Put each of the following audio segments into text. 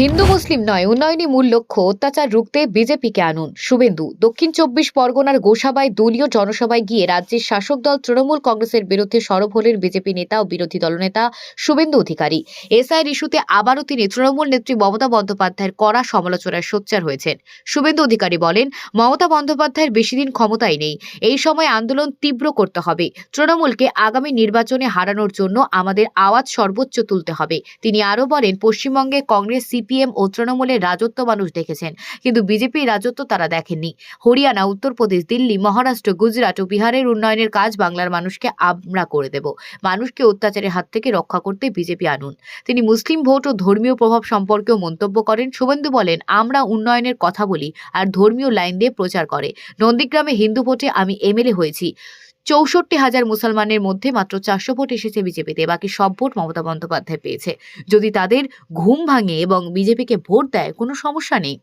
হিন্দু মুসলিম নয়, উন্নয়নই মূল লক্ষ্য, অত্যাচার রুখতে বিজেপিকে আনুন। শুভেন্দু, দক্ষিণ চব্বিশ পরগনার গোসাবায় দলীয় জনসভায় গিয়ে রাজ্যের শাসক দল তৃণমূল কংগ্রেসের বিরুদ্ধে সরব হলেন বিজেপি নেতা ও বিরোধী দলনেতা শুভেন্দু অধিকারী। এসআইয়ের ইস্যুতে আবারও তিনি তৃণমূল নেত্রী মমতা বন্দ্যোপাধ্যায়ের কড়া সমালোচনায় সোচ্চার হয়েছেন। শুভেন্দু অধিকারী বলেন, মমতা বন্দ্যোপাধ্যায়ের বেশি দিন ক্ষমতায় নেই। এই সময় আন্দোলন তীব্র করতে হবে। তৃণমূলকে আগামী নির্বাচনে হারানোর জন্য আমাদের আওয়াজ সর্বোচ্চ তুলতে হবে। তিনি আরও বলেন, পশ্চিমবঙ্গে কংগ্রেস সিপিএম ও তৃণমূলের রাজত্ব মানুষ দেখেছেন, কিন্তু বিজেপির রাজত্ব তারা দেখেননি। হরিয়ানা, উত্তরপ্রদেশ, দিল্লি, মহারাষ্ট্র, গুজরাট ও বিহারের উন্নয়নের কাজ বাংলার মানুষকে আমরা করে দেব। মানুষকে অত্যাচারের হাত থেকে রক্ষা করতে বিজেপি আনুন। তিনি মুসলিম ভোট ও ধর্মীয় প্রভাব সম্পর্কেও মন্তব্য করেন। শুভেন্দু বলেন, আমরা উন্নয়নের কথা বলি আর ধর্মীয় লাইন দিয়ে প্রচার করে। নন্দীগ্রামে হিন্দু ভোটে আমি এমএলএ হয়েছি। চৌষট্টি হাজার মুসলমানের মধ্যে মাত্র চারশো ভোট এসেছে বিজেপিতে, বাকি সব ভোট মমতা বন্দ্যোপাধ্যায় পেয়েছে। যদি তাদের ঘুম ভাঙে এবং বিজেপিকে ভোট দেয়, কোনো সমস্যা নেই।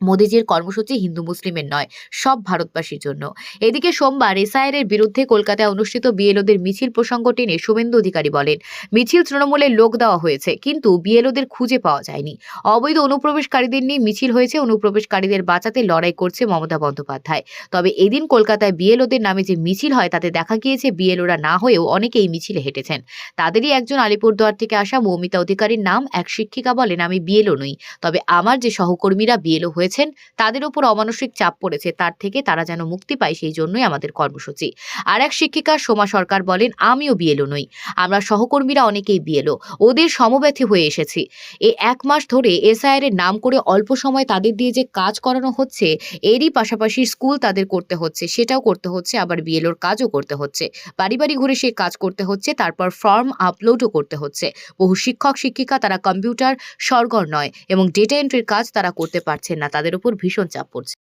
মোদীজির কর্মসূচি হিন্দু মুসলিমের নয়, সব ভারতবাসীর জন্য। এদিকে সোমবার এসআইআর এর বিরুদ্ধে কলকাতায় অনুষ্ঠিত বিএলওদের মিছিল প্রসঙ্গ টেনে শুভেন্দু অধিকারী বলেন, মিছিল তৃণমূলের লোক দেওয়া হয়েছে, কিন্তু বিএলওদের খুঁজে পাওয়া যায়নি। অবৈধ অনুপ্রবেশকারীদের নিয়ে মিছিল হয়েছে, অনুপ্রবেশকারীদের বাঁচাতে লড়াই করছে মমতা বন্দ্যোপাধ্যায়। তবে এদিন কলকাতায় বিএলওদের নামে যে মিছিল হয়, তাতে দেখা গিয়েছে বিএলওরা না হয়েও অনেকেই মিছিলে হেঁটেছেন। তাদেরই একজন আলিপুরদুয়ার থেকে আসা মৌমিতা অধিকারীর নাম এক শিক্ষিকা বলেন, আমি বিএলও নই, তবে আমার যে সহকর্মীরা বিএলও হয়েছেন তাদের উপর অমানসিক চাপ পড়েছে। তার থেকে তারা যেন মুক্তি পায় সেই জন্যই আমাদের কর্মসূচি। আর এক শিক্ষিকা সোমা সরকার বলেন, আমিও বিএলও নই। আমরা সহকর্মীরা অনেকেই বিএলও। ওদের সমব্যথী হয়ে এসেছি। এই এক মাস ধরে এসআইআর এর নাম করে অল্প সময় তাদের দিয়ে যে কাজ করানো হচ্ছে, এরই পাশাপাশি স্কুল তাদের করতে হচ্ছে, সেটাও করতে হচ্ছে, আবার বিএলওর কাজও করতে হচ্ছে। বাড়ি বাড়ি ঘুরে সেই কাজ করতে হচ্ছে, তারপর ফর্ম আপলোডও করতে হচ্ছে। বহু শিক্ষক, শিক্ষিকা তারা কম্পিউটার সরগর নয় এবং ডেটা এন্ট্রির কাজ তারা করতে পারছেন না। তাদের উপর ভীষণ চাপ পড়ছে।